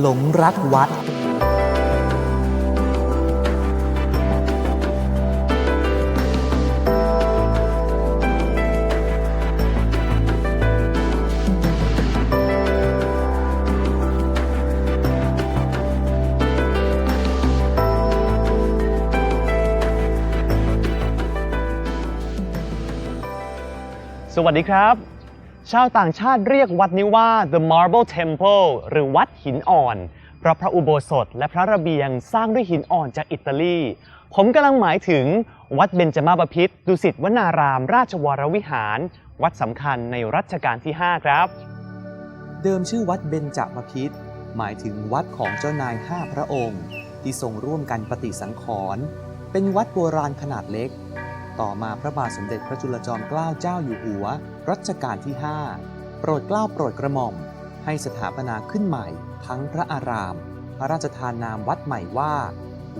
หลงรักวัด สวัสดีครับ ชาวต่างชาติเรียกวัดนี้ว่า the Marble Temple หรือวัดหินอ่อนเพราะพระอุโบสถและพระระเบียงสร้างด้วยหินอ่อนจากอิตาลี ผมกำลังหมายถึงวัดเบญจมาบพิตรดุสิตวนาราม ราชวรวิหาร วัดสำคัญในรัชกาลที่ 5 ครับ เดิมชื่อวัดเบญจมพิตรหมายถึงวัดของเจ้านายห้าพระองค์ ที่ทรงร่วมกันปฏิสังขรณ์เป็นวัดโบราณขนาดเล็ก ต่อมาพระบาทสมเด็จพระจุลจอมเกล้าเจ้าอยู่หัว รัชกาลที่ 5 โปรดเกล้าโปรดกระหม่อม ให้สถาปนาขึ้นใหม่ ทั้งพระอาราม พระราชทานนามวัดใหม่ว่า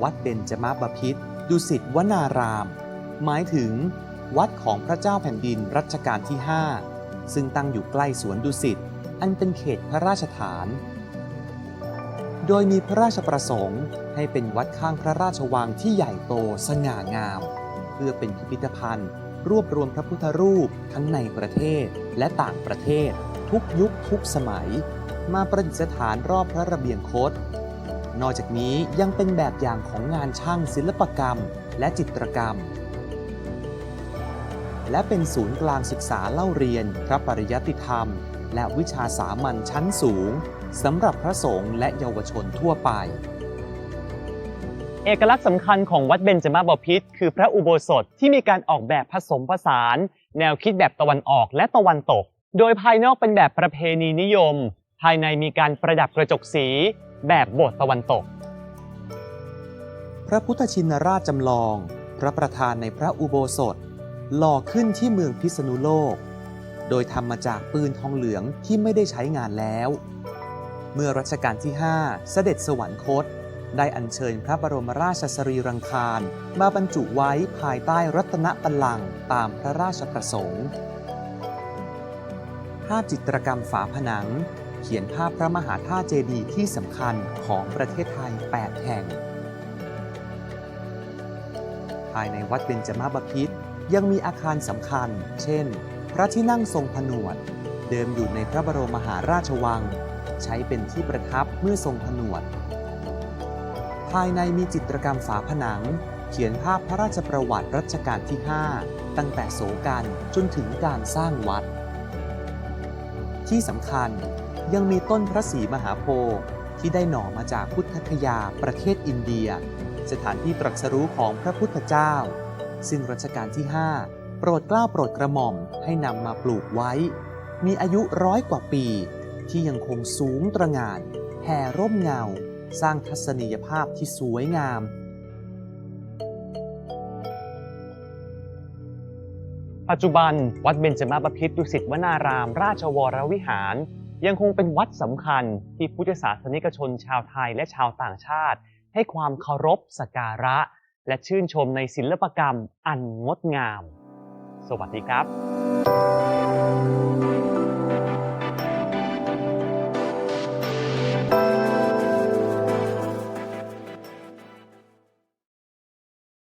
วัดเบญจมาบพิตรดุสิตวนาราม หมายถึง วัดของพระเจ้าแผ่นดินรัชกาลที่ 5 ซึ่งตั้งอยู่ใกล้สวนดุสิต อันเป็นเขตพระราชฐาน โดยมีพระราชประสงค์ให้เป็นวัดข้างพระราชวังที่ใหญ่โตสง่างาม เพื่อเป็นพิพิธภัณฑ์ รวบรวมพระพุทธรูปทั้งในประเทศและต่างประเทศ ทุกยุคทุกสมัย มาประดิษฐานรอบพระระเบียงคตนอกจากนี้ยังเป็นแบบอย่างของงานช่างศิลปกรรม และจิตรกรรม และเป็นศูนย์กลางศึกษาเล่าเรียน พระปริยัติธรรม และวิชาสามัญชั้นสูงสำหรับพระสงฆ์และเยาวชนทั่วไป เอกลักษณ์สำคัญของวัดเบญจมาบพิตรคือพระอุโบสถที่มีการออกแบบผสมผสาน แนวคิดแบบตะวันออกและตะวันตก โดยภายนอกเป็นแบบประเพณีนิยม ภายในมีการประดับกระจกสี แบบโบสถ์ตะวันตก พระพุทธชินราชจำลอง พระประธานในพระอุโบสถ หล่อขึ้นที่เมืองพิษณุโลก โดยทำมาจากปืนทองเหลืองที่ไม่ได้ใช้งานแล้ว เมื่อรัชกาลที่ 5 เสด็จสวรรคต ได้อัญเชิญพระบรมราชสรีรังคารมาบรรจุไว้ภายใต้รัตนบัลลังก์ตามพระราชประสงค์ ภาพจิตรกรรมฝาผนัง เขียนภาพพระมหาธาตุเจดีย์ที่สำคัญของประเทศไทย 8 แห่ง ภายในวัดเบญจมาบพิตรยังมีอาคารสำคัญ เช่น พระที่นั่งทรงผนวด เดิมอยู่ในพระบรมมหาราชวัง ใช้เป็นที่ประทับเมื่อทรงผนวด ภายในมีจิตรกรรมฝาผนัง เขียนภาพพระราชประวัติรัชกาลที่ 5 ตั้งแต่โสกันจนถึงการสร้างวัด ที่สำคัญยังมีต้นพระศรีมหาโพธิ์ที่ได้หน่อมาจากพุทธคยาประเทศอินเดีย สถานที่ตรัสรู้ของพระพุทธเจ้า ซึ่งรัชกาลที่ 5 โปรดเกล้าโปรดกระหม่อมให้นำมาปลูกไว้ มีอายุร้อยกว่าปี ที่ยังคงสูงตระหง่านแผ่ร่มเงา สร้างทัศนียภาพที่สวยงาม ปัจจุบันวัดเบญจมาบพิตรดุสิตวนาราม ราชวรวิหาร ยังคงเป็นวัดสำคัญที่พุทธศาสนิกชนชาวไทยและชาวต่างชาติ ให้ความเคารพสักการะ และชื่นชมในศิลปกรรมอันงดงาม สวัสดีครับ